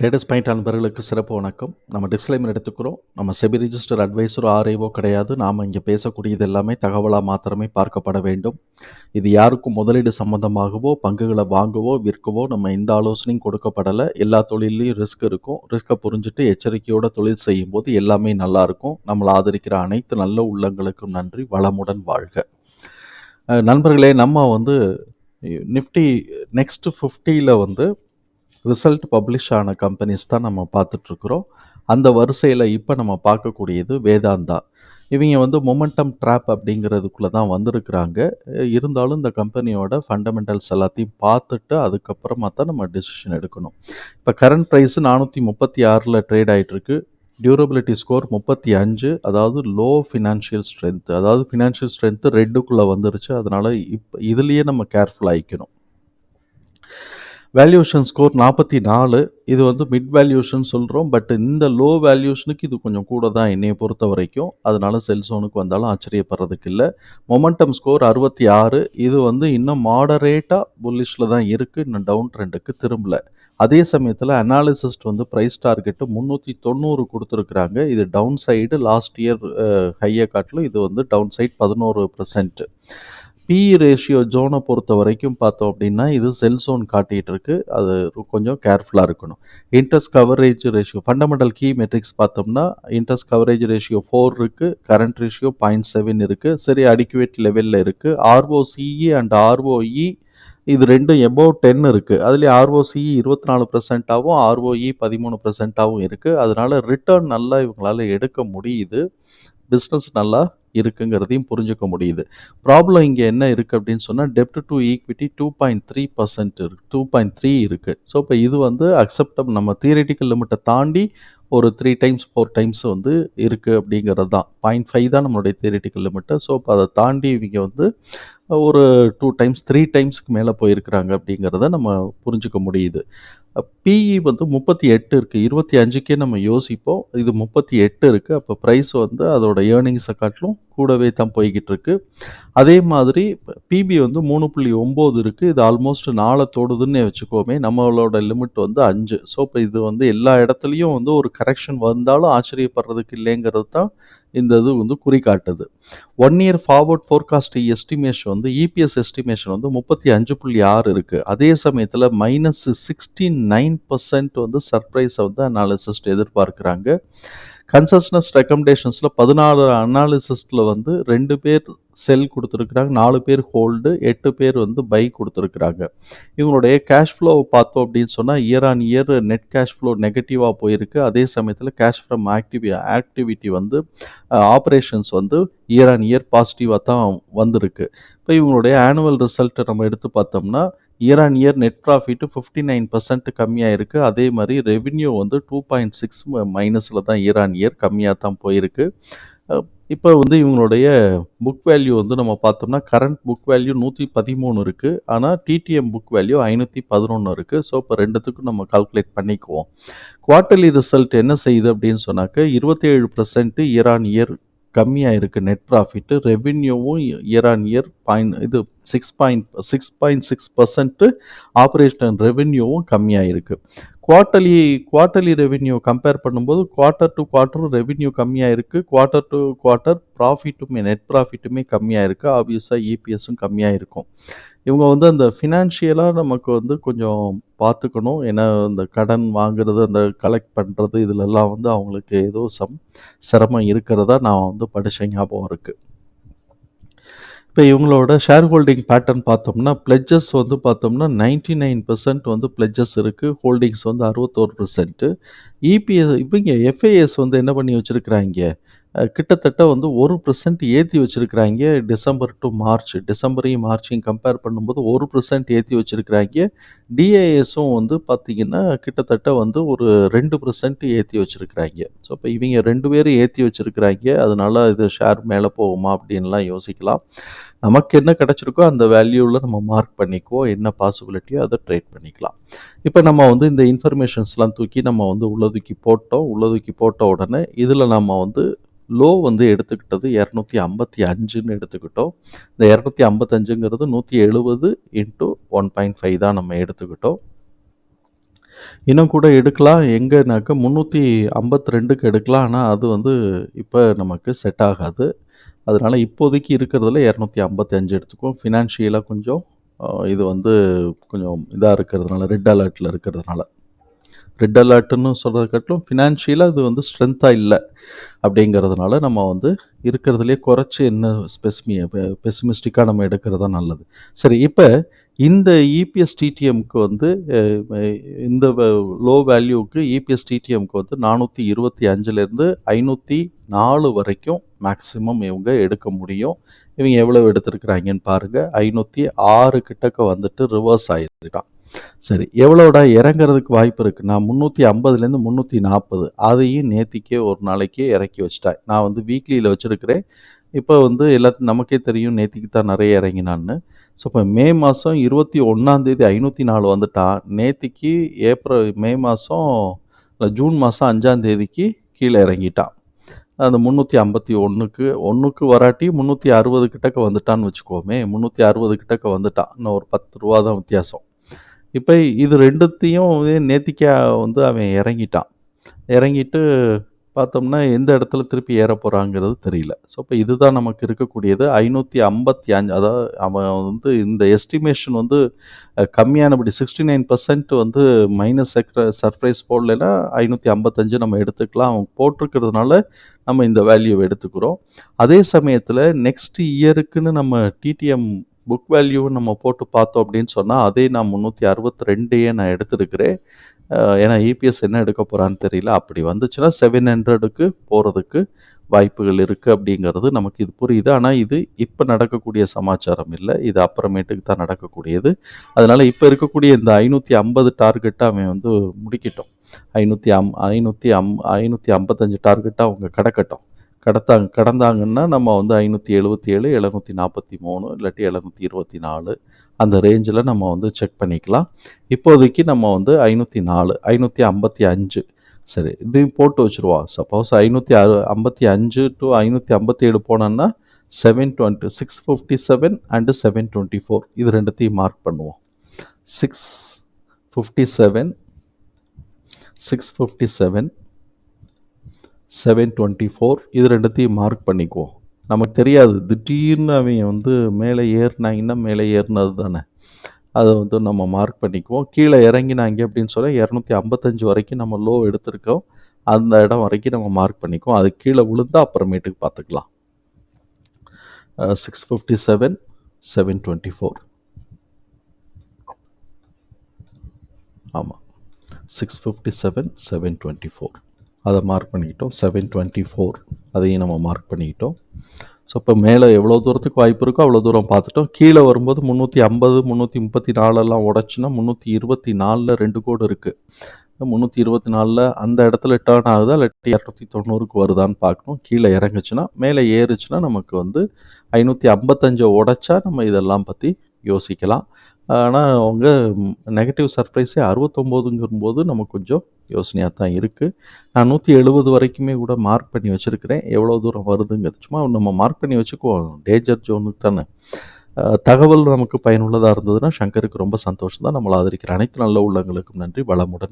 Traders point அன்பர்களுக்கு சிறப்பு வணக்கம். நம்ம டிஸ்க்ளைமர் எடுத்துக்கிறோம். நம்ம செபி ரிஜிஸ்டர் அட்வைஸரோ ஆர்ஐவோ கிடையாது. நாம் இங்கே பேசக்கூடியது எல்லாமே தகவலாக மாத்திரமே பார்க்கப்பட வேண்டும். இது யாருக்கும் முதலீடு சம்பந்தமாகவோ பங்குகளை வாங்கவோ விற்கவோ நம்ம எந்த ஆலோசனையும் கொடுக்கப்படலை. எல்லா தொழிலையும் ரிஸ்க் இருக்கும். ரிஸ்க்கை புரிஞ்சுட்டு எச்சரிக்கையோட தொழில் செய்யும்போது எல்லாமே நல்லாயிருக்கும் நம்மளை ஆதரிக்கிற அனைத்து நல்ல உள்ளங்களுக்கும் நன்றி. வளமுடன் வாழ்க. நண்பர்களே நம்ம வந்து நிஃப்டி நெக்ஸ்ட் ஃபிஃப்டியில் வந்து ரிசல்ட் பப்ளிஷ் ஆன கம்பெனிஸ் தான் நம்ம பார்த்துட்ருக்குறோம். அந்த வரிசையில் இப்போ நம்ம பார்க்கக்கூடியது வேதாந்தா. இவங்க வந்து மொமெண்டம் ட்ராப் அப்படிங்கிறதுக்குள்ளே தான் வந்திருக்கிறாங்க. இருந்தாலும் இந்த கம்பெனியோட ஃபண்டமெண்டல்ஸ் எல்லாத்தையும் பார்த்துட்டு அதுக்கப்புறமா தான் நம்ம டெசிஷன் எடுக்கணும். இப்போ கரண்ட் ப்ரைஸ் நானூற்றி முப்பத்தி ஆறில் ட்ரேட் ஆகிட்டுருக்கு டியூரபிலிட்டி ஸ்கோர் முப்பத்தி அஞ்சு. அதாவது லோ ஃபினான்ஷியல் ஸ்ட்ரென்த்து அதாவது ஃபினான்ஷியல் ஸ்ட்ரென்த்து ரெட்டுக்குள்ளே வந்துருச்சு. அதனால் இப்போ இதுலேயே நம்ம கேர்ஃபுல் ஆகிக்கணும் வேல்யூஷன் ஸ்கோர் நாற்பத்தி நாலு. இது வந்து மிட் வேல்யூஷன் சொல்கிறோம் பட் இந்த லோ வேல்யூஷனுக்கு இது கொஞ்சம் கூட தான் என்னையை பொறுத்த வரைக்கும். அதனால செல்சோனுக்கு வந்தாலும் ஆச்சரியப்படுறதுக்கு இல்லை. மொமெண்டம் ஸ்கோர் அறுபத்தி ஆறு. இது வந்து இன்னும் மாடரேட்டாக புல்லிஷில் தான் இருக்குது இன்னும் டவுன் ட்ரெண்டுக்கு திரும்பல. அதே சமயத்தில் அனாலிசிஸ்ட் வந்து ப்ரைஸ் டார்கெட்டு முந்நூற்றி தொண்ணூறு கொடுத்துருக்குறாங்க. இது டவுன் சைடு லாஸ்ட் இயர் ஹையை காட்டிலும் இது வந்து டவுன் சைட் பதினோரு பர்சன்ட்டு பி ரேஷியோ ஜோனை பொறுத்த வரைக்கும் பார்த்தோம் அப்படின்னா இது செல் ஜோன் காட்டிகிட்டு இருக்கு அது கொஞ்சம் கேர்ஃபுல்லாக இருக்கணும். Interest coverage ratio fundamental key metrics பார்த்தோம்னா இன்ட்ரெஸ்ட் கவரேஜ் ரேஷியோ ஃபோர் இருக்குது கரண்ட் ரேஷியோ பாயிண்ட் செவன் இருக்குது சரி அடிக்குவேட் லெவலில் இருக்குது ஆர்ஓசிஇ அண்ட் ஆர்ஓஇ இது ரெண்டும் எபோவ் டென் இருக்குது அதுலேயே ஆர்ஓசிஇ இருபத்தி நாலு பர்சன்ட்டாகவும் ஆர்ஓஇ பதிமூணு பர்சன்ட்டாகவும் இருக்குது அதனால் ரிட்டர்ன் நல்லா இவங்களால எடுக்க முடியுது. பிஸ்னஸ் நல்லா இருக்குங்கிறதையும் புரிஞ்சுக்க முடியுது. ப்ராப்ளம் இங்கே என்ன இருக்குது அப்படின்னு சொன்னால் டெப்ட் to equity two point three percent இருக்கு டூ பாயிண்ட் த்ரீ இருக்குது ஸோ இப்போ இது வந்து அக்செப்டபிள் நம்ம தியரிட்டிக்கல் லிமிட்டை தாண்டி ஒரு த்ரீ டைம்ஸ் ஃபோர் டைம்ஸ் வந்து இருக்குது அப்படிங்கிறது தான். பாயிண்ட் ஃபைவ் தான் நம்மளுடைய தியரிட்டிக்கல் லிமிட்டு ஸோ இப்போ அதை தாண்டி இவங்க வந்து ஒரு டூ டைம்ஸ் த்ரீ டைம்ஸ்க்கு மேலே போயிருக்கிறாங்க அப்படிங்கிறத நம்ம புரிஞ்சுக்க முடியுது. பிஇ வந்து முப்பத்தி எட்டு இருக்குது இருபத்தி அஞ்சுக்கே நம்ம யோசிப்போம். இது முப்பத்தி எட்டு இருக்குது அப்போ ப்ரைஸ் வந்து அதோட ஏர்னிங்ஸை காட்டிலும் கூடவே தான் போய்கிட்டு இருக்கு. அதே மாதிரி பிபி வந்து மூணு புள்ளி ஒம்பது இருக்குது இது ஆல்மோஸ்ட் நாளை தோடுதுன்னு வச்சுக்கோமே. நம்மளோட லிமிட் வந்து அஞ்சு. ஸோ இப்போ இது வந்து எல்லா இடத்துலையும் வந்து ஒரு கரெக்ஷன் வந்தாலும் ஆச்சரியப்படுறதுக்கு இல்லைங்கிறது தான் இந்த இது வந்து குறிக்காட்டுது one year forward forecast estimation வந்து இபிஎஸ் எஸ்டிமேஷன் வந்து முப்பத்தி அஞ்சு புள்ளி ஆறு இருக்குது அதே சமயத்தில் மைனஸ் சிக்ஸ்டி நைன் பர்சன்ட் வந்து சர்ப்ரைஸை வந்து அனாலிசிஸ்ட் எதிர்பார்க்குறாங்க. கன்சஸ்னஸ் ரெக்கமெண்டேஷன்ஸில் பதினாலு அனாலிசிஸ்டில் வந்து ரெண்டு பேர் செல் கொடுத்துருக்குறாங்க நாலு பேர் ஹோல்டு எட்டு பேர் வந்து பை கொடுத்துருக்குறாங்க. இவங்களுடைய கேஷ் ஃப்ளோ பார்த்தோம் அப்படின்னு சொன்னால் year on year net cash flow நெகட்டிவாக போயிருக்கு. அதே சமயத்தில் கேஷ் ஃப்ரம் ஆக்டிவி ஆக்டிவிட்டி வந்து ஆப்ரேஷன்ஸ் வந்து இயர் ஆன் இயர் பாசிட்டிவாக தான் வந்திருக்கு. இப்போ இவங்களுடைய ஆனுவல் ரிசல்ட்டை நம்ம எடுத்து பார்த்தோம்னா year on year net profit fifty nine percent கம்மியாக இருக்குது அதே மாதிரி ரெவின்யூ வந்து டூ பாயிண்ட் சிக்ஸ் மைனஸில் தான் இயர் ஆன் இயர் கம்மியாக தான் போயிருக்கு. இப்போ வந்து இவங்களுடைய புக் வேல்யூ வந்து நம்ம பார்த்தோம்னா கரண்ட் புக் வேல்யூ நூற்றி பதிமூணு இருக்குது ஆனால் டிடிஎம் புக் வேல்யூ ஐநூற்றி பதினொன்று இருக்குது ஸோ இப்போ ரெண்டுத்துக்கும் நம்ம கால்குலேட் பண்ணிக்குவோம். குவார்ட்டர்லி ரிசல்ட் என்ன செய்யுது அப்படின்னு சொன்னாக்க இருபத்தேழு பர்சன்ட்டு இயர் ஆன் இயர் கம்மியாக இருக்குது நெட் ப்ராஃபிட்டு ரெவின்யூவும் இயர் ஆன் இயர் பாயிண்ட் இது six point six point six percent operational ரெவென்யூவும் கம்மியாக இருக்குது குவார்ட்டர்லி குவார்ட்டர்லி ரெவென்யூ கம்பேர் பண்ணும்போது குவார்ட்டர் டு குவார்ட்டர் ரெவென்யூ கம்மியாக இருக்குது குவார்ட்டர் டு குவார்ட்டர் ப்ராஃபிட்டுமே நெட் ப்ராஃபிட்டுமே கம்மியாக இருக்குது ஆப்வியஸாக இபிஎஸும் கம்மியாக இருக்கும் இவங்க வந்து அந்த ஃபினான்ஷியலாக நமக்கு வந்து கொஞ்சம் பார்த்துக்கணும். ஏன்னா இந்த கடன் வாங்குறது அந்த கலெக்ட் பண்ணுறது இதிலெல்லாம் வந்து அவங்களுக்கு ஏதோ சம் சிரமம் இருக்கிறதா நான் வந்து படித்த ஞாபகம் இருக்குது இப்போ இவங்களோட ஷேர் ஹோல்டிங் பேட்டர்ன் பார்த்தோம்னா பிளெஜஸ் வந்து பார்த்தோம்னா நைன்டி நைன் பர்சன்ட் வந்து பிளெஜஸ் இருக்குது ஹோல்டிங்ஸ் வந்து அறுபத்தோரு பர்சன்ட்டு இபிஎஸ் இவங்க எஃப்ஐஎஸ் வந்து என்ன பண்ணி வச்சுருக்குறாங்க? கிட்டத்தட்ட வந்து ஒரு பர்சன்ட் ஏற்றி வச்சுருக்குறாங்க டிசம்பர் டு மார்ச். டிசம்பரையும் மார்ச்சையும் கம்பேர் பண்ணும்போது ஒரு பர்சன்ட் ஏற்றி வச்சுருக்குறாங்க. டிஏஎஸும் வந்து பார்த்திங்கன்னா கிட்டத்தட்ட வந்து ஒரு ரெண்டு பர்சன்ட் ஏற்றி வச்சுருக்குறாங்க. ஸோ இப்போ இவங்க ரெண்டு பேரும் ஏற்றி வச்சுருக்குறாங்க. அதனால் இது ஷேர் மேலே போகுமா அப்படின்லாம் யோசிக்கலாம். நமக்கு என்ன கிடச்சிருக்கோ அந்த வேல்யூவில் நம்ம மார்க் பண்ணிக்குவோம் என்ன பாசிபிலிட்டியோ அதை ட்ரேட் பண்ணிக்கலாம். இப்போ நம்ம வந்து இந்த இன்ஃபர்மேஷன்ஸ்லாம் தூக்கி நம்ம வந்து உள்ளதுக்கி போட்டோம். உள்ளதுக்கி போட்ட உடனே இதில் நம்ம வந்து லோ வந்து எடுத்துக்கிட்டது இரநூத்தி ஐம்பத்தி அஞ்சுன்னு எடுத்துக்கிட்டோம். இந்த இரநூத்தி ஐம்பத்தஞ்சுங்கிறது நூற்றி எழுபது இன்ட்டு ஒன் பாயிண்ட் ஃபைவ் தான் நம்ம எடுத்துக்கிட்டோம். இன்னும் கூட எடுக்கலாம். எங்கேனாக்கா முந்நூற்றி ஐம்பத்தி ரெண்டுக்கு எடுக்கலாம். ஆனால் அது வந்து இப்போ நமக்கு செட் ஆகாது. அதனால இப்போதைக்கு இருக்கிறதுல இரநூத்தி ஐம்பத்தி அஞ்சு எடுத்துக்குவோம். ஃபினான்ஷியலாக கொஞ்சம் இது வந்து கொஞ்சம் இதாக இருக்கிறதுனால ரெட் அலர்ட்டில் இருக்கிறதுனால. ரெட் அலர்ட்டுன்னு சொல்கிறத காட்டிலும் ஃபினான்ஷியலாக இது வந்து ஸ்ட்ரென்த்தாக இல்லை அப்படிங்கிறதுனால நம்ம வந்து இருக்கிறதுலே குறைச்சி என்ன ஸ்பெசிமி பெசிமிஸ்டிக்காக நம்ம எடுக்கிறது தான் நல்லது. சரி இப்போ இந்த இபிஎஸ் டிடிஎம்க்கு வந்து இந்த லோ வேல்யூக்கு இபிஎஸ் டிடிஎம்க்கு வந்து நானூற்றி இருபத்தி அஞ்சுலேருந்து ஐநூற்றி நாலு வரைக்கும் மேக்ஸிமம் இவங்க எடுக்க முடியும். இவங்க எவ்வளோ எடுத்திருக்கிறாங்கன்னு பாருங்கள் ஐநூற்றி ஆறு கிட்டக்க வந்துட்டு ரிவர்ஸ் ஆகிருக்கான் சரி எவ்வளோடா இறங்குறதுக்கு வாய்ப்பு இருக்குது நான் முந்நூற்றி ஐம்பதுலேருந்து முந்நூற்றி நாற்பது அதையும் நேத்திக்கே ஒரு நாளைக்கே இறக்கி வச்சிட்டேன். நான் வந்து வீக்லியில் வச்சுருக்கிறேன். இப்போ வந்து எல்லாத்தையும் நமக்கே தெரியும் நேத்திக்கு தான் நிறைய இறங்கினான்னு. ஸோ இப்போ மே மாதம் இருபத்தி ஒன்றாந்தேதி ஐநூற்றி நாலு வந்துட்டான் நேத்திக்கு ஏப்ரல் மே மாதம் இல்லை ஜூன் மாதம் அஞ்சாந்தேதிக்கு கீழே இறங்கிட்டான் அந்த முந்நூற்றி ஐம்பத்தி ஒன்றுக்கு ஒன்றுக்கு வராட்டி முந்நூற்றி அறுபது கிட்டக்க வந்துட்டான்னு வச்சுக்கோமே முந்நூற்றி அறுபது கிட்டக்க வந்துட்டான் இன்னும் ஒரு பத்து ரூபா தான் வித்தியாசம். இப்போ இது ரெண்டுத்தையும் நேத்திக்கா வந்து அவன் இறங்கிட்டான். இறங்கிட்டு பார்த்தோம்னா எந்த இடத்துல திருப்பி ஏற போகிறாங்கிறது தெரியல. ஸோ இப்போ இதுதான் நமக்கு இருக்கக்கூடியது. ஐநூற்றி ஐம்பத்தி அஞ்சு அதாவது அவன் வந்து இந்த எஸ்டிமேஷன் வந்து கம்மியானபடி சிக்ஸ்டி நைன் பர்சன்ட் வந்து மைனஸ் சர்ப்ரைஸ் போடலைன்னா ஐநூற்றி ஐம்பத்தஞ்சு நம்ம எடுத்துக்கலாம். அவன் போட்டிருக்கிறதுனால நம்ம இந்த வேல்யூவை எடுத்துக்கிறோம். அதே சமயத்தில் நெக்ஸ்ட் இயருக்குன்னு நம்ம டிடிஎம் புக் வேல்யூ நம்ம போட்டு பார்த்தோம் அப்படின்னு சொன்னால் அதே நான் முந்நூற்றி அறுபத்தி ரெண்டையே நான் எடுத்திருக்கிறேன். ஏன்னா இபிஎஸ் என்ன எடுக்க போகிறான்னு தெரியல. அப்படி வந்துச்சுன்னா செவன் ஹண்ட்ரடுக்கு போகிறதுக்கு வாய்ப்புகள் இருக்குது அப்படிங்கிறது நமக்கு இது புரியுது. ஆனால் இது இப்போ நடக்கக்கூடிய சமாச்சாரம் இல்லை. இது அப்புறமேட்டுக்கு தான் நடக்கக்கூடியது. அதனால் இப்போ இருக்கக்கூடிய இந்த ஐநூற்றி ஐம்பது டார்கெட்டை அவன் வந்து முடிக்கட்டும். ஐநூற்றி அம் ஐநூற்றி அம் ஐநூற்றி ஐம்பத்தஞ்சு டார்கெட்டாக அவங்க கடக்கட்டும். கடத்தாங்க கடந்தாங்கன்னா நம்ம வந்து ஐநூற்றி எழுபத்தி ஏழு எழுநூற்றி நாற்பத்தி மூணு இல்லாட்டி எழுநூற்றி இருபத்தி நாலு அந்த ரேஞ்சில் நம்ம வந்து செக் பண்ணிக்கலாம். இப்போதைக்கு நம்ம வந்து ஐநூற்றி நாலு ஐநூற்றி ஐம்பத்தி அஞ்சு. சரி இதையும் போட்டு வச்சுருவோம். சப்போஸ் ஐநூற்றி அறு ஐம்பத்தி அஞ்சு டு ஐநூற்றி ஐம்பத்தி ஏழு போனோன்னா seven twenty six fifty seven and seven twenty four இது ரெண்டுத்தையும் மார்க் பண்ணுவோம். Six fifty seven six fifty seven seven twenty four இது ரெண்டுத்தையும் மார்க் பண்ணிக்குவோம். நமக்கு தெரியாது திடீர்னு அவங்க வந்து மேலே ஏறினாங்கன்னா மேலே ஏறினது தானே. அதை வந்து நம்ம மார்க் பண்ணிக்குவோம். கீழே இறங்கினாங்க அப்படின்னு சொல்ல இரநூத்தி ஐம்பத்தஞ்சு வரைக்கும் நம்ம லோ எடுத்திருக்கோம். அந்த இடம் வரைக்கும் நம்ம மார்க் பண்ணிக்குவோம். அது கீழே விழுந்தா அப்புறமேட்டுக்கு பார்த்துக்கலாம். Six fifty seven seven twenty four ஆமாம் six fifty seven seven twenty four அதை மார்க் பண்ணிக்கிட்டோம். செவன் டுவெண்ட்டி ஃபோர் அதையும் நம்ம மார்க் பண்ணிக்கிட்டோம். ஸோ இப்போ மேலே எவ்வளோ தூரத்துக்கு வாய்ப்பு இருக்கோ அவ்வளோ தூரம் பார்த்துட்டோம். கீழே வரும்போது முந்நூற்றி ஐம்பது முந்நூற்றி முப்பத்தி நாலெல்லாம் உடச்சுன்னா முந்நூற்றி இருபத்தி நாலில் ரெண்டு கோடு இருக்குது முந்நூற்றி இருபத்தி நாலில் அந்த இடத்துல டேர்ன் ஆகுதா இல்லாட்டி இரநூத்தி தொண்ணூறுக்கு வருதான்னு பார்க்கணும். கீழே இறங்குச்சுன்னா மேலே ஏறுச்சுன்னா நமக்கு வந்து ஐநூற்றி ஐம்பத்தஞ்சை உடைச்சா நம்ம இதெல்லாம் பற்றி யோசிக்கலாம். ஆனால் அவங்க நெகட்டிவ் சர்ப்ரைஸே அறுபத்தொம்போதுங்கும்போது நமக்கு கொஞ்சம் யோசனையாக தான் இருக்குது நான் நூற்றி எழுபது வரைக்குமே கூட மார்க் பண்ணி வச்சுருக்கிறேன். எவ்வளோ தூரம் வருதுங்கிறது சும்மா நம்ம மார்க் பண்ணி வச்சுக்குவோம். டேஞ்சர் ஜோனுக்கு தானே. தகவல் நமக்கு பயனுள்ளதாக இருந்ததுன்னா சங்கருக்கு ரொம்ப சந்தோஷம் தான் நம்மளை ஆதரிக்கிற அனைத்து நல்ல உள்ளங்களுக்கும் நன்றி. வளமுடன்